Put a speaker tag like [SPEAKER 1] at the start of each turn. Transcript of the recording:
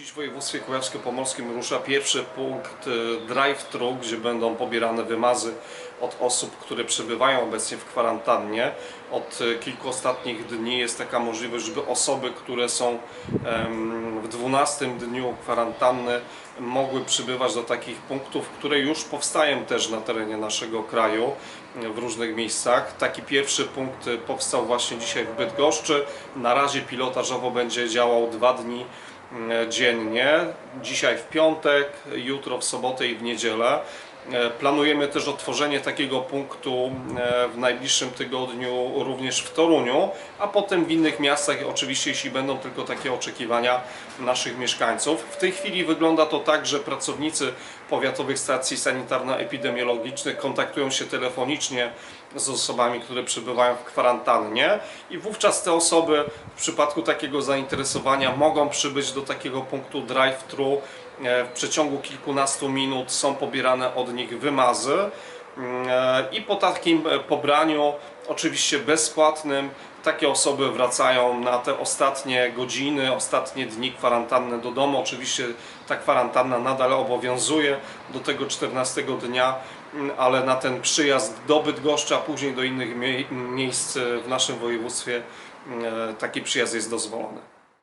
[SPEAKER 1] Dziś w województwie kujawsko-pomorskim rusza pierwszy punkt e, drive-thru, gdzie będą pobierane wymazy od osób, które przebywają obecnie w kwarantannie. Od e, kilku ostatnich dni jest taka możliwość, żeby osoby, które są w 12 dniu kwarantanny mogły przybywać do takich punktów, które już powstają też na terenie naszego kraju w różnych miejscach. Taki pierwszy punkt e, powstał właśnie dzisiaj w Bydgoszczy. Na razie pilotażowo będzie działał dwa dni mm, dziennie. Dzisiaj w piątek, jutro w sobotę i w niedzielę. E, Planujemy też otworzenie takiego punktu e, w najbliższym tygodniu również w Toruniu, a potem w innych miastach, oczywiście jeśli będą tylko takie oczekiwania naszych mieszkańców. W tej chwili wygląda to tak, że pracownicy powiatowych stacji sanitarno-epidemiologicznych kontaktują się telefonicznie z osobami, które przebywają w kwarantannie i wówczas te osoby w przypadku takiego zainteresowania mogą przybyć do takiego punktu drive-thru E, w przeciągu kilkunastu minut są pobierane od nich wymazy Mm, e, i po takim e, pobraniu, oczywiście bezpłatnym, takie osoby wracają na te ostatnie godziny, ostatnie dni kwarantanny do domu. Oczywiście ta kwarantanna nadal obowiązuje do tego 14 dnia, mm, ale na ten przyjazd do Bydgoszczy, a później do innych mie- miejsc w naszym województwie mm, e, taki przyjazd jest dozwolony.